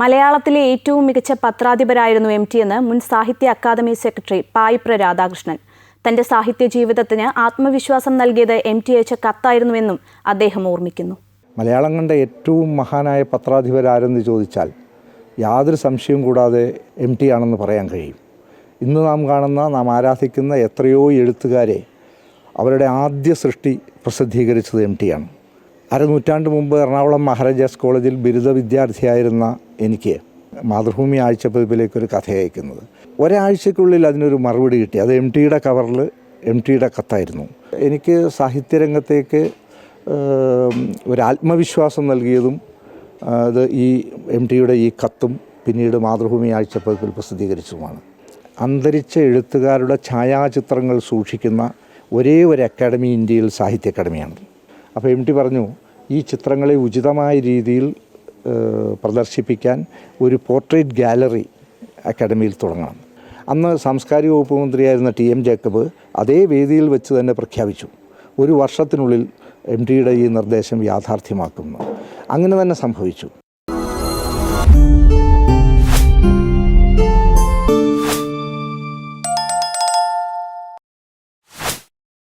മലയാളത്തിലെ ഏറ്റവും മികച്ച പത്രാധിപരായിരുന്നു എം ടി എന്ന് മുൻ സാഹിത്യ അക്കാദമി സെക്രട്ടറി പായിപ്ര രാധാകൃഷ്ണൻ. തന്റെ സാഹിത്യ ജീവിതത്തിന് ആത്മവിശ്വാസം നൽകിയത് എം ടി അയച്ച കത്തായിരുന്നുവെന്നും അദ്ദേഹം ഓർമ്മിക്കുന്നു. മലയാളം കണ്ട ഏറ്റവും മഹാനായ പത്രാധിപരാരെന്ന് ചോദിച്ചാൽ യാതൊരു സംശയവും കൂടാതെ എം ടി ആണെന്ന് പറയാൻ കഴിയും. ഇന്ന് നാം കാണുന്ന നാം ആരാധിക്കുന്ന എത്രയോ എഴുത്തുകാരെ അവരുടെ ആദ്യ സൃഷ്ടി പ്രസിദ്ധീകരിച്ചത് എം ടി ആണ്. അരനൂറ്റാണ്ട് മുമ്പ് എറണാകുളം മഹാരാജാസ് കോളേജിൽ ബിരുദ വിദ്യാർത്ഥിയായിരുന്ന എനിക്ക് മാതൃഭൂമി ആഴ്ചപ്പതിപ്പിലേക്ക് ഒരു കഥ അയക്കുന്നത്. ഒരാഴ്ചക്കുള്ളിൽ അതിനൊരു മറുപടി കിട്ടി. അത് എം ടിയുടെ കവറിൽ എം ടിയുടെ കത്തായിരുന്നു. എനിക്ക് സാഹിത്യരംഗത്തേക്ക് ഒരു ആത്മവിശ്വാസം നൽകിയതും അത് ഈ എം ടിയുടെ ഈ കത്തും പിന്നീട് മാതൃഭൂമി ആഴ്ചപ്പതിപ്പിൽ പ്രസിദ്ധീകരിച്ചതുമാണ്. അന്തരിച്ച എഴുത്തുകാരുടെ ഛായാചിത്രങ്ങൾ സൂക്ഷിക്കുന്ന ഒരേ ഒരു അക്കാഡമി ഇന്ത്യയിൽ സാഹിത്യ അക്കാഡമിയാണ് അപ്പോൾ എം ടി പറഞ്ഞു ഈ ചിത്രങ്ങളെ ഉചിതമായ രീതിയിൽ പ്രദർശിപ്പിക്കാൻ ഒരു പോർട്രേറ്റ് ഗാലറി അക്കാഡമിയിൽ തുടങ്ങണം. അന്ന് സാംസ്കാരിക വകുപ്പ് മന്ത്രിയായിരുന്ന ടി എം ജേക്കബ് അതേ വേദിയിൽ വെച്ച് തന്നെ പ്രഖ്യാപിച്ചു. ഒരു വർഷത്തിനുള്ളിൽ എം ടിയുടെ ഈ നിർദ്ദേശം യാഥാർത്ഥ്യമാക്കുന്നു. അങ്ങനെ തന്നെ സംഭവിച്ചു.